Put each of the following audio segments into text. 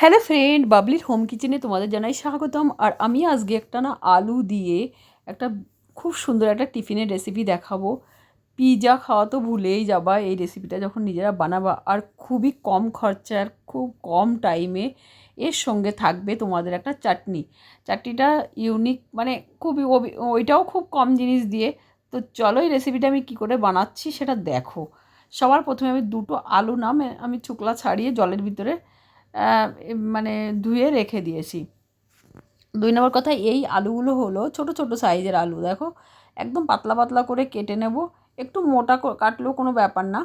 Hello friend বাবলির home কিচেনে তোমাদের জানাই স্বাগতম। আর আমি আজকে একটা না আলু দিয়ে একটা খুব সুন্দর একটা টিফিনের রেসিপি দেখাবো। পিৎজা খাওয়া তো ভুলেই যাবা, এই রেসিপিটা যখন নিজেরা বানাবা, আর খুবই কম খরচার খুব কম টাইমে এর সঙ্গে থাকবে তোমাদের একটা চাটনি। চাটনিটা ইউনিক মানে খুবই ওইটাও খুব কম জিনিস দিয়ে। তো চলো এই রেসিপিটা আমি কী করে বানাচ্ছি সেটা দেখো। সবার প্রথমে আমি দুটো আলু নাম আমি চুকলা ছাড়িয়ে জলের ভিতরে মানে ধুয়ে রেখে দিয়েছি। দুই নম্বর কথা, এই আলুগুলো হলো ছোট ছোট সাইজের আলু, দেখো। একদম পাতলা পাতলা করে কেটে নেব। একটু মোটা কাটলেও কোনো ব্যাপার না।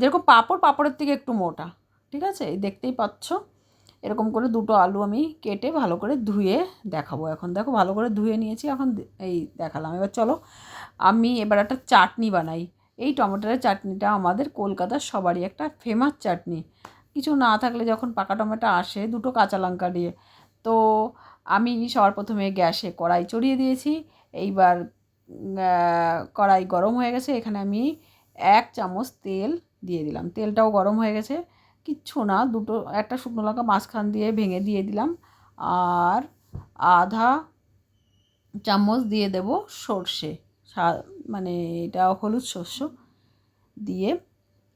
যেরকম পাঁপড়, পাঁপড়ের থেকে একটু মোটা, ঠিক আছে? দেখতেই পাচ্ছ? এরকম করে দুটো আলু আমি কেটে ভালো করে ধুয়ে দেখাবো এখন। দেখো, ভালো করে ধুয়ে নিয়েছি, এখন এই দেখালাম। এবার চলো, আমি এবার একটা চাটনি বানাই। এই টমেটোর চাটনিটা আমাদের কলকাতার সবারই একটা ফেমাস চাটনি। কিছু না থাকলে যখন পাকা টমেটো আসে দুটো কাঁচা লঙ্কা দিয়ে, তো আমি সবার প্রথমে গ্যাসে কড়াই চড়িয়ে দিয়েছি। এইবার কড়াই গরম হয়ে গেছে, এখানে আমি এক চামচ তেল দিয়ে দিলাম। তেলটাও গরম হয়ে গেছে, কিচ্ছু না, দুটো, একটা শুকনো লঙ্কা মাঝখান দিয়ে ভেঙে দিয়ে দিলাম। আর আধা চামচ দিয়ে দেব সর্ষে মানে এটা হলুদ শস্য দিয়ে।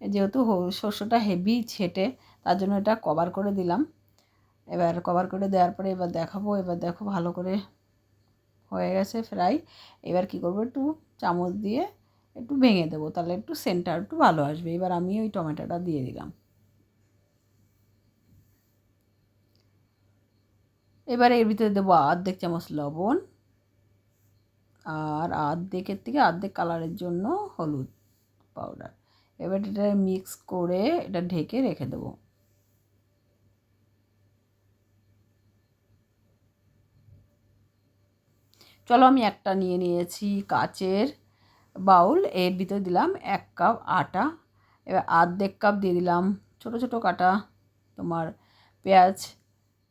যেহেতু শস্যটা হেভি ছেটে তার জন্য এটা কভার করে দিলাম। এবার কভার করে দেওয়ার পরে এবার দেখাবো, এবার দেখো ভালো করে হয়ে গেছে ফ্রাই এবার কি করব, একটু চামচ দিয়ে একটু ভেঙে দেবো, তাহলে একটু সেন্টার একটু ভালো আসবে। এবার আমি ওই টমেটোটা দিয়ে দিলাম। এবার এর ভিতরে দেবো অর্ধেক চামচ লবণ আর অর্ধেকের থেকে আর্ধেক কালারের জন্য হলুদ পাউডার এবার এটা মিক্স করে এটা ঢেকে রেখে দেবো। চলো আমি একটা নিয়ে নিয়েছি কাচের বাউল, এর ভিতরে দিলাম এক কাপ আটা, এবার আর্ধেক কাপ দিয়ে দিলাম ছোট ছোট কাটা তোমার পেঁয়াজ,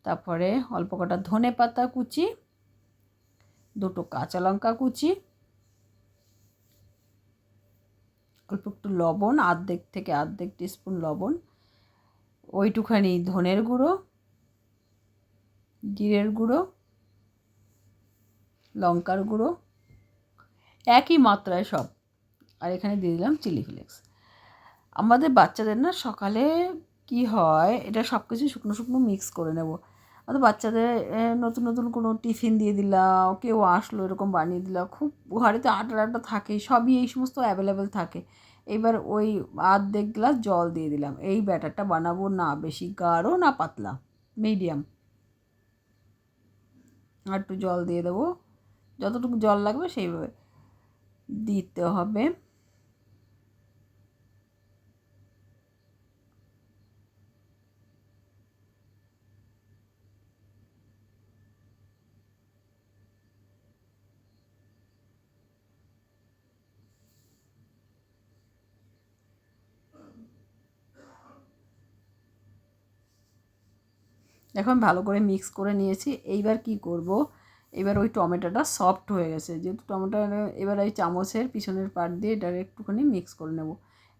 তারপরে অল্প কটা ধনে পাতা কুচি, দুটো কাঁচা লঙ্কা কুচি, অল্প একটু লবণ, আর্ধেক থেকে আর্ধেক টিস্পুন লবণ, ওইটুখানি ধনের গুঁড়ো, জিরের গুঁড়ো লঙ্কার গুঁড়ো, একই মাত্রায় সব। আর এখানে দিয়ে দিলাম চিলি ফ্লেক্স। আমাদের বাচ্চাদের না সকালে কি হয়, এটা সব কিছু শুকনো শুকনো মিক্স করে নেব। আমাদের বাচ্চাদের নতুন নতুন কোনো টিফিন দিয়ে দিলাম, কেউ আসলো এরকম বানিয়ে দিলাম। খুব ঘরেতে আটা আটা থাকে, সবই এই সমস্ত অ্যাভেলেবেল থাকে। এবার ওই আর্ধেক গ্লাস জল দিয়ে দিলাম। এই ব্যাটারটা বানাবো না বেশি গাঢ়, না পাতলা মিডিয়াম আর একটু জল দিয়ে দেবো। যতটুকু জল লাগবে সেইভাবে দিতে হবে। এখন ভালো করে মিক্স করে নিয়েছি। এইবার কি করব? এবার ওই টমেটোটা সফট হয়ে গেছে। যেহেতু টমেটো এবার এই চামচের পিছনের পার্ট দিয়ে এটা একটুখানি মিক্স করে নেব।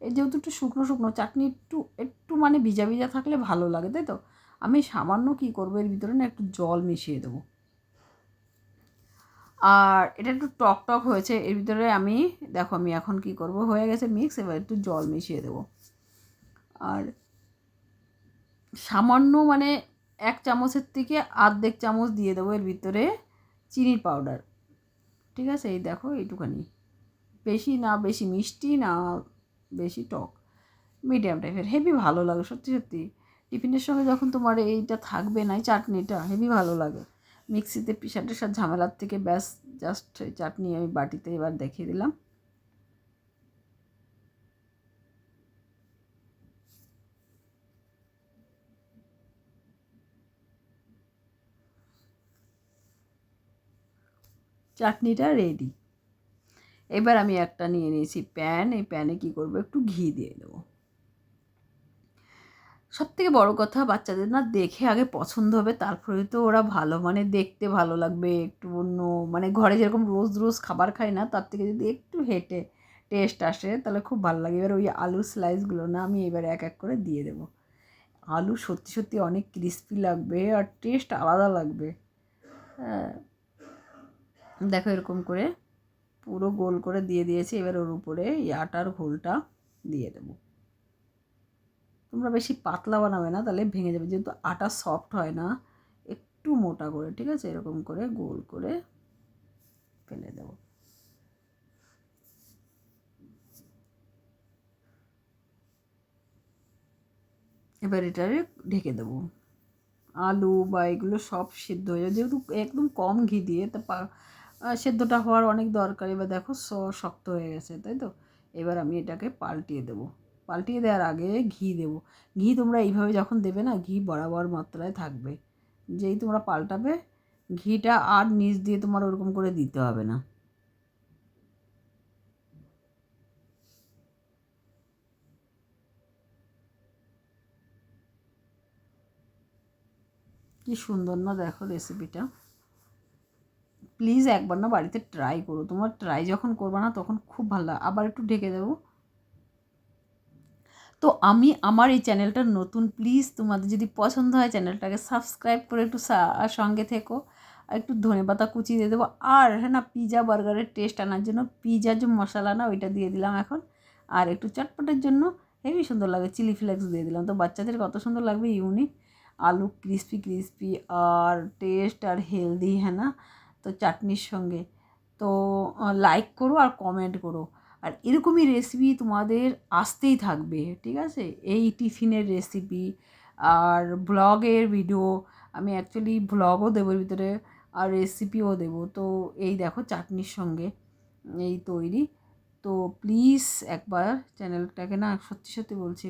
এই যেহেতু একটু শুকনো শুকনো, চাটনি একটু একটু মানে ভিজা ভিজা থাকলে ভালো লাগে, তাই তো? আমি সামান্য কি করব, এর ভিতরে না একটু জল মিশিয়ে দেবো। আর এটা একটু টক টক হয়েছে, এর ভিতরে আমি, দেখো আমি এখন কি করব, হয়ে গেছে মিক্স এবার একটু জল মিশিয়ে দেবো। আর সামান্য মানে এক চামচের থেকে আর্ধেক চামচ দিয়ে দেবো এর ভিতরে চিনির পাউডার ঠিক আছে? এই দেখো, এইটুখানি। বেশি না, বেশি মিষ্টি না, বেশি টক। মিডিয়াম টাইপের হেভি ভালো লাগে, সত্যি সত্যি। টিফিনের সঙ্গে যখন তোমার এইটা থাকবে না চাটনিটা হেভি ভালো লাগে। মিক্সিতে পিসার টিসার ঝামেলার থেকে ব্যাস জাস্ট চাটনি আমি বাটিতে এবার দেখিয়ে দিলাম। চাটনিটা রেডি এবার আমি একটা নিয়ে নিয়েছি প্যান এই প্যানে কি করব, একটু ঘি দিয়ে দেবো। সব থেকে বড়ো কথা, বাচ্চাদের না দেখে আগে পছন্দ হবে, তারপরে তো ওরা ভালো মানে দেখতে ভালো লাগবে, একটু অন্য মানে ঘরে যেরকম রোজ রোজ খাবার খায় না, তার থেকে যদি একটু হেঁটে টেস্ট আসে, তাহলে খুব ভালো লাগে। এবার ওই আলু স্লাইসগুলো না আমি এবার এক এক করে দিয়ে দেবো। আলু সত্যি সত্যি অনেক ক্রিস্পি লাগবে, আর টেস্ট আলাদা লাগবে। হ্যাঁ। দেখো এরকম করে পুরো গোল করে দিয়ে দিয়েছি। এবার ওর উপরে এই আটার ঘোলটা দিয়ে দেবো। তোমরা বেশি পাতলা বানাবে না, তাহলে ভেঙে যাবে। যেহেতু আটা সফট হয় না, একটু মোটা করে, ঠিক আছে? এরকম করে গোল করে ফেলে দেবো। এবার এটারে ঢেকে দেবো। আলু বা এগুলো সব সিদ্ধ হয়ে যাবে। যেহেতু একদম কম ঘি দিয়ে, তা সেদ্ধটা হওয়ার অনেক দরকার। এবার দেখো স শক্ত হয়ে গেছে, তাই তো? এবার আমি এটাকে পাল্টিয়ে দেবো। পাল্টিয়ে দেওয়ার আগে ঘি দেবো। ঘি তোমরা এইভাবে যখন দেবে না, ঘি বরাবর মাত্রায় থাকবে। যেই তোমরা পাল্টাবে, ঘিটা আর নিচ দিয়ে তোমার ওরকম করে দিতে হবে না। কি সুন্দর না দেখো রেসিপিটা প্লিজ একবার না বাড়িতে ট্রাই করো। তোমার ট্রাই যখন করবে না, তখন খুব ভালো লাগে। আবার একটু ঢেকে দেবো। তো আমি আমার এই চ্যানেলটা নতুন প্লিজ তোমাদের যদি পছন্দ হয় চ্যানেলটাকে সাবস্ক্রাইব করে একটু সঙ্গে থেকো। আর একটু ধনে পাতা কুচি দিয়ে দেবো। আর হ্যাঁ না পিজা বার্গারের টেস্ট আনার জন্য পিজা যে মশলা না, ওইটা দিয়ে দিলাম এখন। আর একটু চটপটের জন্য হেবি সুন্দর লাগে চিলি ফ্লেক্স দিয়ে দিলাম। তো বাচ্চাদের কত সুন্দর লাগবে, ইউনিক। আলু ক্রিস্পি ক্রিস্পি আর টেস্ট আর হেলদি হ্যাঁ না? তো চাটনির সঙ্গে। তো লাইক করো আর কমেন্ট করো। আর এরকমই রেসিপি তোমাদের আসতেই থাকবে, ঠিক আছে? এই টিফিনের রেসিপি আর ব্লগের ভিডিও আমি অ্যাকচুয়ালি ব্লগও দেবো ভিতরে, আর রেসিপিও দেবো। তো, এই দেখো চাটনির সঙ্গে এই তৈরি। তো প্লিজ একবার চ্যানেলটাকে না সত্যি সত্যি বলছি।